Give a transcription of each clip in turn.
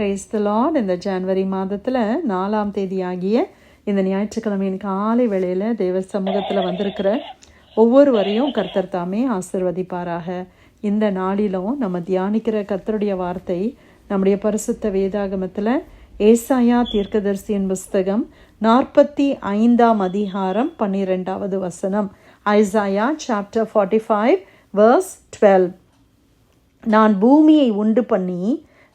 Price the lord இந்த ஜனவரி மாதத்தில் நாலாம் தேதி ஆகிய இந்த ஞாயிற்றுக்கிழமையின் காலை வேளையில் தேவ சமூகத்தில் வந்திருக்கிற ஒவ்வொருவரையும் கர்த்தர் தாமே ஆசிர்வதிப்பாராக. இந்த நாளிலும் நம்ம தியானிக்கிற கர்த்தருடைய வார்த்தை நம்முடைய பரிசுத்த வேதாகமத்தில் ஏசாயா தீர்க்கதரிசியின் புஸ்தகம் நாற்பத்தி ஐந்தாம் அதிகாரம் பன்னிரெண்டாவது வசனம். Isaiah chapter forty five verse twelve நான் பூமியை உண்டு பண்ணி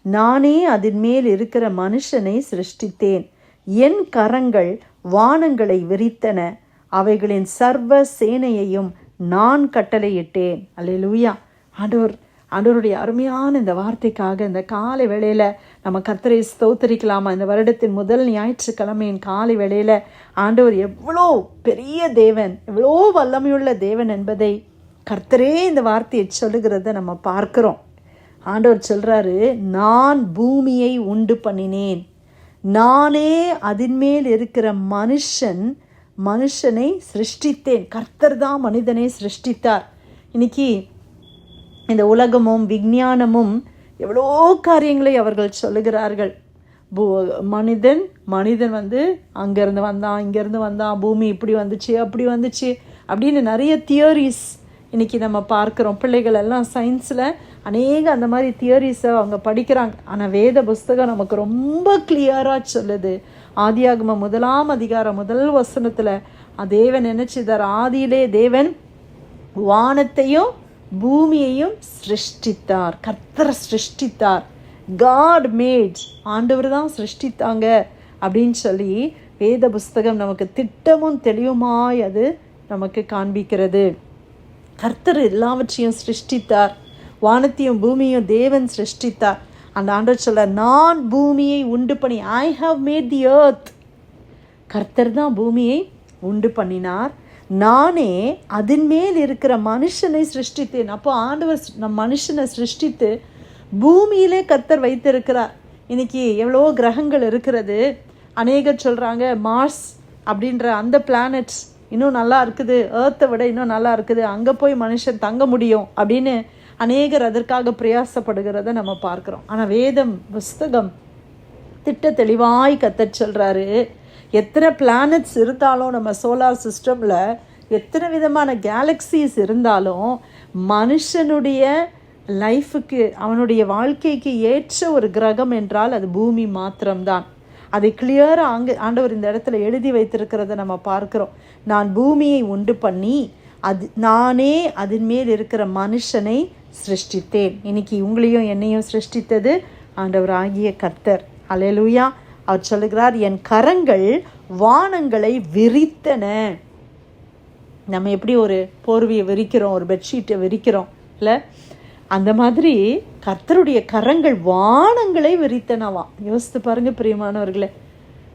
நானே அதன் மேல் இருக்கிற மனுஷனை சிருஷ்டித்தேன். என் கரங்கள் வானங்களை விரித்தன. அவைகளின் சர்வ சேனையையும் நான் கட்டளையிட்டேன். அல்ல லூயா ஆண்டவர் ஆண்டவருடைய அருமையான இந்த வார்த்தைக்காக இந்த காலை வேளையில் நம்ம கர்த்தரை ஸ்தோத்தரிக்கலாமா? இந்த வருடத்தின் முதல் ஞாயிற்றுக்கிழமையின் காலை வேளையில் ஆண்டவர் எவ்வளோ பெரிய தேவன் எவ்வளோ வல்லமையுள்ள தேவன் என்பதை கர்த்தரே இந்த வார்த்தையை சொல்லுகிறத நம்ம பார்க்குறோம். ஆண்டவர் சொல்கிறாரு நான் பூமியை உண்டு பண்ணினேன். நானே அதன்மேல் இருக்கிற மனுஷன் மனுஷனை சிருஷ்டித்தேன். கர்த்தர் தான் மனிதனை சிருஷ்டித்தார். இன்னைக்கு இந்த உலகமும் விஞ்ஞானமும் எவ்வளோ காரியங்களை அவர்கள் சொல்லுகிறார்கள். பூ மனிதன் மனிதன் வந்து அங்கேருந்து வந்தான் இங்கேருந்து வந்தான் பூமி இப்படி வந்துச்சு அப்படி வந்துச்சு அப்படின்னு நிறைய தியோரிஸ் இன்னைக்கு நம்ம பார்க்குறோம். பிள்ளைகள் எல்லாம் சயின்ஸில் அநேக அந்த மாதிரி தியரிஸை அவங்க படிக்கிறாங்க. ஆனால் வேத புஸ்தகம் நமக்கு ரொம்ப கிளியராக சொல்லுது. ஆதியாகம முதலாம் அதிகாரம் முதல் வசனத்தில் தேவன் நினச்சிதார். ஆதியிலே தேவன் வானத்தையும் பூமியையும் சிருஷ்டித்தார். கர்த்தரை சிருஷ்டித்தார். காட் மேட் ஆண்டவர் தான் சிருஷ்டித்தாங்க. அப்படின்னு சொல்லி வேத புஸ்தகம் நமக்கு திட்டமும் தெளிவுமாய் அது நமக்கு காண்பிக்கிறது. கர்த்தர் எல்லாவற்றையும் சிருஷ்டித்தார். வானத்தையும் பூமியும் தேவன் சிருஷ்டித்தார். அந்த ஆண்டவர் சொல்ல நான் பூமியை உண்டு பண்ணி I have made the earth கர்த்தர் தான் பூமியை உண்டு பண்ணினார். நானே அதன் மேல் இருக்கிற மனுஷனை சிருஷ்டித்தேன். அப்போ ஆண்டவர் நம் மனுஷனை சிருஷ்டித்து பூமியிலே கர்த்தர் வைத்திருக்கிறார். இன்னைக்கு எவ்வளோ கிரகங்கள் இருக்கிறது. அநேகர் சொல்கிறாங்க மார்ஸ் அப்படின்ற அந்த பிளானட்ஸ் இன்னும் நல்லா இருக்குது. ஏர்த்தை விட இன்னும் நல்லா இருக்குது. அங்கே போய் மனுஷன் தங்க முடியும் அப்படின்னு அநேகர் அதற்காக பிரயாசப்படுகிறத நம்ம பார்க்குறோம். ஆனால் வேதம் புஸ்தகம் திட்ட தெளிவாய் கத்தச் சொல்கிறாரு எத்தனை பிளானட்ஸ் இருந்தாலும் நம்ம சோலார் சிஸ்டமில் எத்தனை விதமான கேலக்சிஸ் இருந்தாலும் மனுஷனுடைய லைஃபுக்கு அவனுடைய வாழ்க்கைக்கு ஏற்ற ஒரு கிரகம் என்றால் அது பூமி மாத்திரம்தான். அதை கிளியராக அங்கே ஆண்டவர் இந்த இடத்துல எழுதி வைத்திருக்கிறத நம்ம பார்க்குறோம். நான் பூமியை உண்டு பண்ணி அது நானே அதன் மேல் இருக்கிற மனுஷனை சிருஷ்டித்தேன். இன்னைக்கு உங்களையும் என்னையும் சிருஷ்டித்தது ஆண்டவர் ஆகிய கர்த்தர். அலையலூயா அவர் சொல்லுகிறார் என் கரங்கள் வானங்களை விரித்தன. நம்ம எப்படி ஒரு போர்வையை விரிக்கிறோம் ஒரு பெட்ஷீட்டை விரிக்கிறோம் இல்லை? அந்த மாதிரி கர்த்தருடைய கரங்கள் வானங்களை விரித்தனவா? யோசித்து பாருங்க பிரியமானவர்களே.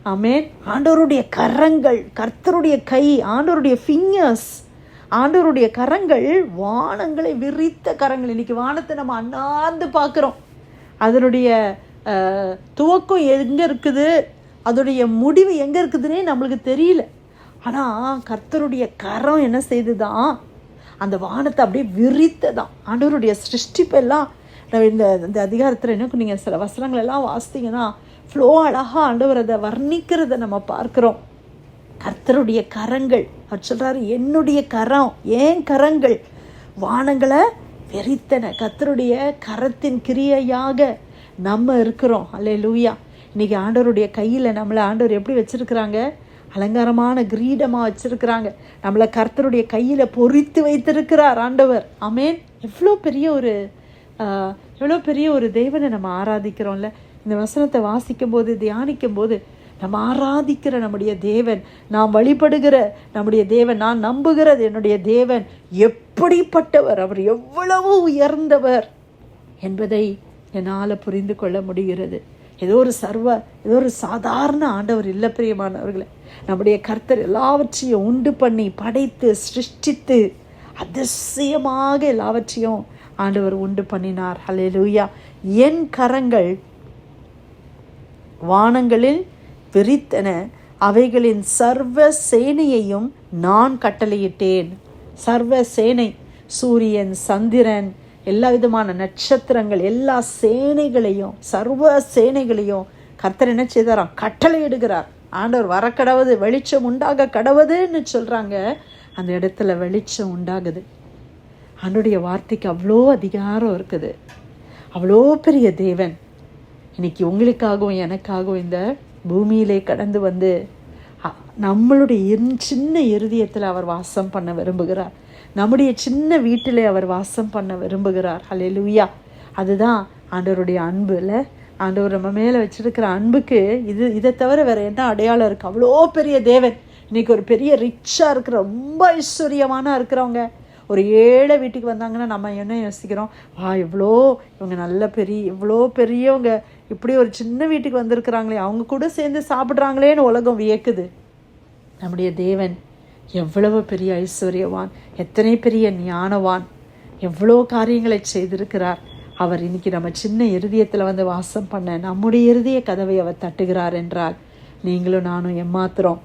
ஆமேன் ஆண்டவருடைய கரங்கள் கர்த்தருடைய கை ஆண்டவருடைய ஃபிங்கர்ஸ் ஆண்டவருடைய கரங்கள் வானங்களை விரித்த கரங்கள். இன்னைக்கு வானத்தை நம்ம அண்ணாந்து பார்க்குறோம். அதனுடைய துவக்கம் எங்கே இருக்குது? அதோடைய முடிவு எங்கே இருக்குதுன்னே நம்மளுக்கு தெரியல. ஆனால் கர்த்தருடைய கரம் என்ன செய்துதான்? அந்த வானத்தை அப்படியே விரித்ததான். ஆண்டவருடைய சிருஷ்டிப்பெல்லாம் இந்த இந்த அதிகாரத்தில் என்ன நீங்கள் சில வசனங்கள் எல்லாம் வாசித்தீங்கன்னா ஃப்ளோ அழகாக ஆண்டவர் அதை வர்ணிக்கிறத நம்ம பார்க்குறோம். கர்த்தருடைய கரங்கள். அவர் சொல்கிறாரு என்னுடைய கரம் ஏன் கரங்கள்? வானங்களை வெறித்தன. கர்த்தருடைய கரத்தின் கிரியையாக நம்ம இருக்கிறோம். அல்லே லூயா இன்றைக்கி ஆண்டவருடைய கையில் நம்மளை ஆண்டவர் எப்படி வச்சுருக்குறாங்க? அலங்காரமான கிரீடமாக வச்சுருக்கிறாங்க. நம்மளை கர்த்தருடைய கையில் பொறித்து வைத்திருக்கிறார் ஆண்டவர். அமேன் எவ்வளோ பெரிய ஒரு எவ்வளோ பெரிய ஒரு தெய்வனை நம்ம ஆராதிக்கிறோம்ல. இந்த வசனத்தை வாசிக்கும் போது தியானிக்கும் போது நம்ம ஆராதிக்கிற நம்முடைய தேவன் நாம் வழிபடுகிற நம்முடைய தேவன் நான் நம்புகிறது என்னுடைய தேவன் எப்படிப்பட்டவர் அவர் எவ்வளவு உயர்ந்தவர் என்பதை என்னால் புரிந்து கொள்ள முடிகிறது. ஏதோ ஒரு சர்வ ஏதோ ஒரு சாதாரண ஆண்டவர் இல்லை பிரியமானவர்களே நம்முடைய கர்த்தர் எல்லாவற்றையும் உண்டு பண்ணி படைத்து சிருஷ்டித்து அதிசயமாக எல்லாவற்றையும் ஆண்டவர் உண்டு பண்ணினார். ஹலே லூயா என் கரங்கள் வானங்களில் விரித்தன அவைகளின் சர்வ சேனையையும் நான் கட்டளையிட்டேன். சர்வ சேனை சூரியன் சந்திரன் எல்லா விதமான நட்சத்திரங்கள் எல்லா சேனைகளையும் சர்வ சேனைகளையும் கர்த்தர் என்ன செய்தாராம்? கட்டளை இடுகிறார் ஆண்டவர் வர கடவுது வெளிச்சம் உண்டாக கடவுதுன்னு சொல்கிறாங்க அந்த இடத்துல வெளிச்சம் உண்டாகுது. ஆண்டுடைய வார்த்தைக்கு அவ்வளோ அதிகாரம் இருக்குது. அவ்வளோ பெரிய தேவன். இன்னைக்கு உங்களுக்காகவும் எனக்காகவும் இந்த பூமியிலே கடந்து வந்து நம்மளுடைய சின்ன இருதயத்தில் அவர் வாசம் பண்ண விரும்புகிறார். நம்முடைய சின்ன வீட்டிலே அவர் வாசம் பண்ண விரும்புகிறார். ஹalleluya அதுதான் ஆண்டவருடைய அன்புல ஆண்டவர் நம்ம மேலே வச்சிருக்கிற அன்புக்கு இது இதை தவிர வேற என்ன அடையாளம் இருக்கு? அவ்வளோ பெரிய தேவன். இன்னைக்கு ஒரு பெரிய ரிச்சாக இருக்கிற ரொம்ப ஐஸ்வர்யமான இருக்கிறவங்க. ஒரு ஏழை வீட்டுக்கு வந்தாங்கன்னா நம்ம என்ன யோசிக்கிறோம்? வா இவ்வளோ இவங்க நல்ல பெரிய இவ்வளோ பெரியவங்க. இப்படி ஒரு சின்ன வீட்டுக்கு வந்திருக்கிறாங்களே அவங்க கூட சேர்ந்து சாப்பிட்றாங்களேன்னு உலகம் வியக்குது. நம்முடைய தேவன் எவ்வளவு பெரிய ஐஸ்வர்யவான் எத்தனை பெரிய ஞானவான் எவ்வளோ காரியங்களை செய்திருக்கிறார். அவர் இன்னைக்கு நம்ம சின்ன இருதயத்தில் வந்து வாசம் பண்ண நம்முடைய இருதய கதவை அவர் தட்டுகிறார் என்றால் நீங்களும் நானும் எம்மாத்திரம்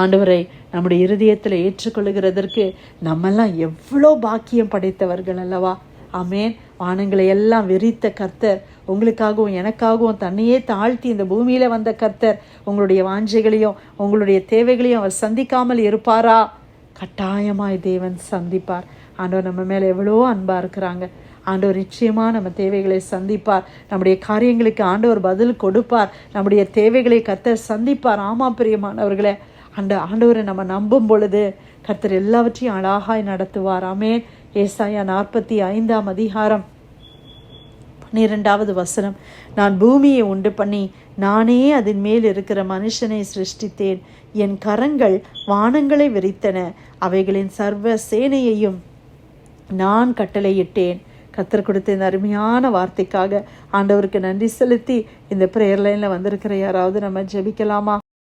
ஆண்டவரை நம்முடைய இருதயத்தில் ஏற்றுக்கொள்ளுகிறதற்கு நம்மெல்லாம் எவ்வளோ பாக்கியம் படைத்தவர்கள் அல்லவா? அமேன் வானங்களை எல்லாம் வெறித்த கர்த்தர். உங்களுக்காகவும் எனக்காகவும் தன்னையே தாழ்த்தி இந்த பூமியில் வந்த கர்த்தர். உங்களுடைய வாஞ்சைகளையும் உங்களுடைய தேவைகளையும் அவர் சந்திக்காமல் இருப்பாரா? கட்டாயமாய் தேவன் சந்திப்பார். ஆண்டவர் நம்ம மேலே எவ்வளோ அன்பாக இருக்கிறாங்க. ஆண்டவர் நிச்சயமாக நம்ம தேவைகளை சந்திப்பார். நம்முடைய காரியங்களுக்கு ஆண்டவர் பதில் கொடுப்பார். நம்முடைய தேவைகளை கர்த்தர் சந்திப்பார். ஆமா பிரியமானவர்களே. அந்த ஆண்டவரை நம்ம நம்பும் பொழுது கர்த்தர் எல்லாவற்றையும் அழகாய் நடத்துவார். ஏசாயா நாற்பத்தி ஐந்தாம் அதிகாரம். பன்னிரெண்டாவது வசனம். நான் பூமியை உண்டு பண்ணி நானே அதன் மேல் இருக்கிற மனுஷனை சிருஷ்டித்தேன். என் கரங்கள் வானங்களை விரித்தன அவைகளின் சர்வ சேனையையும் நான் கட்டளையிட்டேன். கத்தர் கொடுத்த இந்த அருமையான வார்த்தைக்காக ஆண்டவருக்கு நன்றி செலுத்தி இந்த ப்ரேயர் லைனில் வந்திருக்கிற யாராவது நம்ம ஜெபிக்கலாமா?